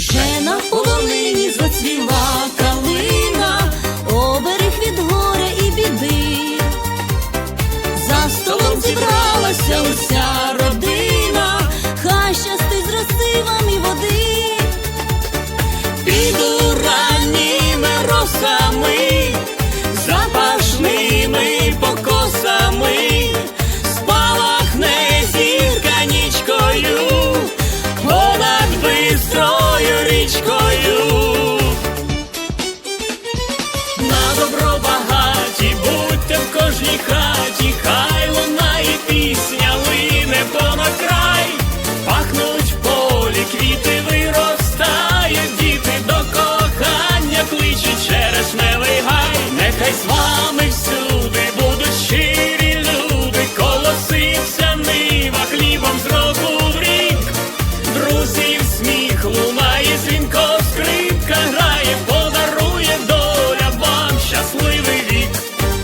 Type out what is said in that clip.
Вже на полонині зацвіла калина, оберег від горя і біди, за столом зібралася уся родина, хай щастить зрости вам і води, піду ранніми росами. хаті, хай лунає пісня, лине понад край, пахнуть в полі, квіти виростають, діти до кохання кличе через милий гай, нехай з вами всюди будуть щирі люди, колоситься нива хлібом зробу в рік, друзів сміх лунає дзвінка.